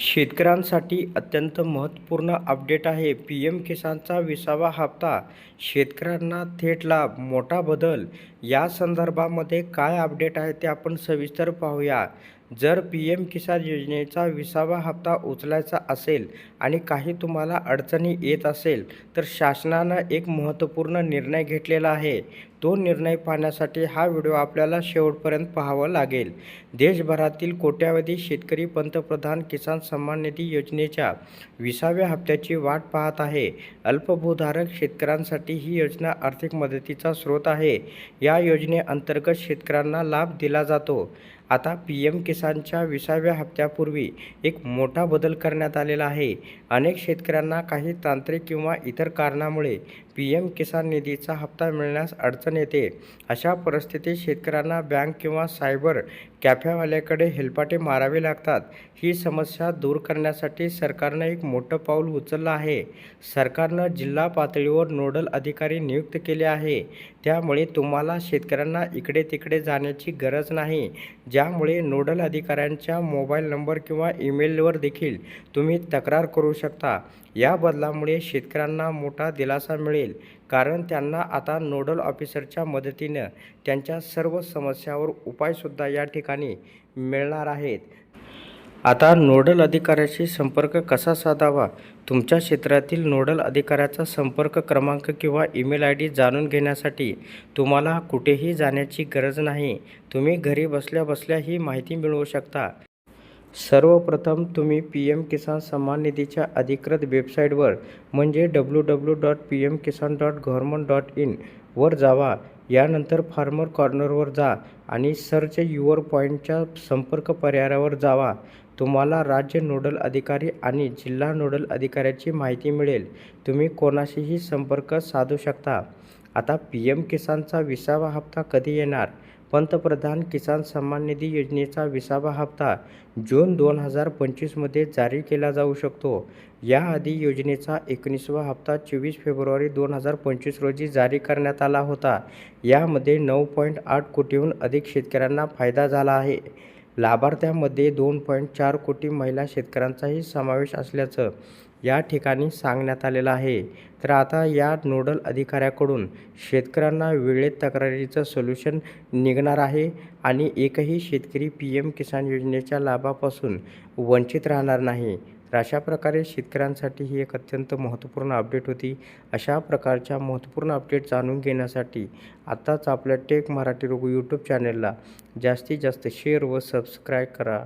शेतकऱ्यांसाठी अत्यंत महत्त्वपूर्ण अपडेट आहे. पी एम किसानचा विसावा हप्ता शेतकऱ्यांना थेट लाभ मोठा बदल या संदर्भामध्ये काय अपडेट आहे ते आपण सविस्तर पाहूया. जर पी एम किसान योजनेचा विसावा हप्ता उचलायचा असेल आणि काही तुम्हाला अडचणी येत असेल तर शासनानं एक महत्त्वपूर्ण निर्णय घेतलेला आहे. तो निर्णय पाहण्यासाठी हा व्हिडिओ आपल्याला शेवटपर्यंत पाहावा लागेल. देशभरातील कोट्यावधी शेतकरी पंतप्रधान किसान सन्मान निधी योजनेच्या विसाव्या हप्त्याची वाट पाहत आहे. अल्पभूधारक शेतकऱ्यांसाठी ही योजना आर्थिक मदतीचा स्रोत आहे. या योजनेअंतर्गत शेतकऱ्यांना लाभ दिला जातो. आता पी एम किसानच्या विसाव्या हप्त्यापूर्वी एक मोठा बदल करण्यात आलेला आहे. अनेक शेतकऱ्यांना काही तांत्रिक किंवा इतर कारणामुळे पी एम किसान निधीचा हप्ता मिळण्यास अडचण येते. अशा परिस्थितीत शेतकऱ्यांना बँक किंवा सायबर कॅफेवाल्याकडे हेलपाटे मारावे लागतात. ही समस्या दूर करण्यासाठी सरकारनं एक मोठं पाऊल उचललं आहे. सरकारनं जिल्हा पातळीवर नोडल अधिकारी नियुक्त केले आहे. त्यामुळे तुम्हाला शेतकऱ्यांना इकडे तिकडे जाण्याची गरज नाही. ज्यामुळे नोडल अधिकाऱ्यांच्या मोबाईल नंबर किंवा ईमेलवर देखील तुम्ही तक्रार करू शकता. या बदलामुळे शेतकऱ्यांना मोठा दिलासा मिळेल कारण त्यांना आता नोडल ऑफिसरच्या मदतीनं त्यांच्या सर्व समस्यावर उपायसुद्धा या ठिकाणी मिळणार आहेत. आता नोडल अधिकाऱ्याशी संपर्क कसा साधावा? तुमच्या क्षेत्रातील नोडल अधिकाऱ्याचा संपर्क क्रमांक किंवा ईमेल आय डी जाणून घेण्यासाठी तुम्हाला कुठेही जाण्याची गरज नाही. तुम्ही घरी बसल्या बसल्या ही माहिती मिळवू शकता. सर्वप्रथम तुम्ही पी एम किसान सन्मान निधीच्या अधिकृत वेबसाईटवर म्हणजे W W dot P M Kisan dot government dot in वर जावा. यानंतर फार्मर कॉर्नरवर जा. आणि सर्च युअर पॉईंटच्या संपर्क पर्यायावर जावा. तुम्हाला राज्य नोडल अधिकारी आणि जिल्हा नोडल अधिकाऱ्याची माहिती मिळेल. तुम्ही कोणाशीही संपर्क साधू शकता. आता पी एम किसानचा विसावा हप्ता कधी येणार? पंतप्रधान किसान सन्मान निधी योजनेचा विसावा हप्ता जून दोन हजार पंचवीसमध्ये जारी केला जाऊ शकतो. याआधी योजनेचा एकोणीसवा हप्ता चोवीस फेब्रुवारी दोन हजार पंचवीस रोजी जारी करण्यात आला होता. यामध्ये नऊ पॉईंट आठ कोटीहून अधिक शेतकऱ्यांना फायदा झाला आहे. लाभार्थ्यांमध्ये दोन पॉईंट चार कोटी महिला शेतकऱ्यांचाही समावेश असल्याचं या ठिकाणी सांगण्यात आलेलं आहे. तर आता या नोडल अधिकाऱ्याकडून शेतकऱ्यांना वेळेत तक्रारीचं सोल्युशन निघणार आहे आणि एकही शेतकरी पी एम किसान योजनेच्या लाभापासून वंचित राहणार नाही. तर अशा प्रकारे शेतकऱ्यांसाठी ही एक अत्यंत महत्त्वपूर्ण अपडेट होती. अशा प्रकारच्या महत्त्वपूर्ण अपडेट जाणून घेण्यासाठी आत्ताच आपल्या टेक मराठी रोग यूट्यूब चॅनलला जास्तीत जास्त शेअर व सबस्क्राईब करा.